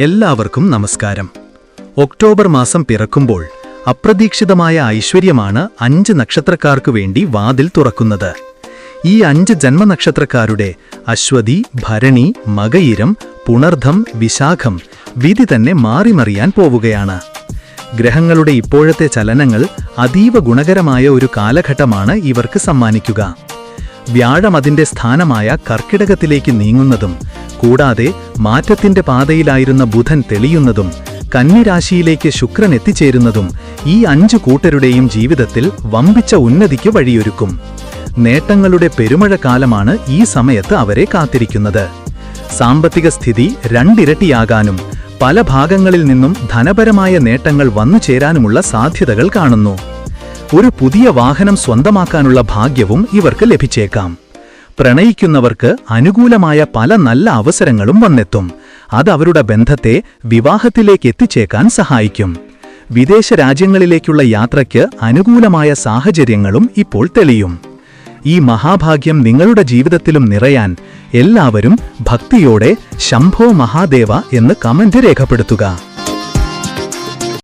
എല്ലാവർക്കും നമസ്കാരം. ഒക്ടോബർ മാസം പിറക്കുമ്പോൾ അപ്രതീക്ഷിതമായ ഐശ്വര്യമാണ് അഞ്ച് നക്ഷത്രക്കാർക്കു വേണ്ടി വാതിൽ തുറക്കുന്നത്. ഈ അഞ്ച് ജന്മനക്ഷത്രക്കാരുടെ അശ്വതി ഭരണി മകയിരം പുണർധം വിശാഖം വിധി തന്നെ മാറിമറിയാൻ പോവുകയാണ്. ഗ്രഹങ്ങളുടെ ഇപ്പോഴത്തെ ചലനങ്ങൾ അതീവ ഗുണകരമായ ഒരു കാലഘട്ടമാണ് ഇവർക്ക് സമ്മാനിക്കുക. വ്യാഴം അതിന്റെ സ്ഥാനമായ കർക്കിടകത്തിലേക്ക് നീങ്ങുന്നതും കൂടാതെ മാറ്റത്തിന്റെ പാതയിലായിരുന്ന ബുധൻ തെളിയുന്നതും കന്നിരാശിയിലേക്ക് ശുക്രൻ എത്തിച്ചേരുന്നതും ഈ അഞ്ചു കൂട്ടരുടെയും ജീവിതത്തിൽ വമ്പിച്ച ഉന്നതിക്ക് വഴിയൊരുക്കും. നേട്ടങ്ങളുടെ പെരുമഴക്കാലമാണ് ഈ സമയത്ത് അവരെ കാത്തിരിക്കുന്നത്. സാമ്പത്തിക സ്ഥിതി രണ്ടിരട്ടിയാകാനും പല ഭാഗങ്ങളിൽ നിന്നും ധനപരമായ നേട്ടങ്ങൾ വന്നു ചേരാനുമുള്ള സാധ്യതകൾ കാണുന്നു. ഒരു പുതിയ വാഹനം സ്വന്തമാക്കാനുള്ള ഭാഗ്യവും ഇവർക്ക് ലഭിച്ചേക്കാം. പ്രണയിക്കുന്നവർക്ക് അനുകൂലമായ പല നല്ല അവസരങ്ങളും വന്നെത്തും. അത് അവരുടെ ബന്ധത്തെ വിവാഹത്തിലേക്ക് എത്തിച്ചേക്കാൻ സഹായിക്കും. വിദേശ രാജ്യങ്ങളിലേക്കുള്ള യാത്രയ്ക്ക് അനുകൂലമായ സാഹചര്യങ്ങളും ഇപ്പോൾ തെളിയും. ഈ മഹാഭാഗ്യം നിങ്ങളുടെ ജീവിതത്തിലും നിറയാൻ എല്ലാവരും ഭക്തിയോടെ ശംഭോ മഹാദേവ എന്ന് കമന്റ് രേഖപ്പെടുത്തുക.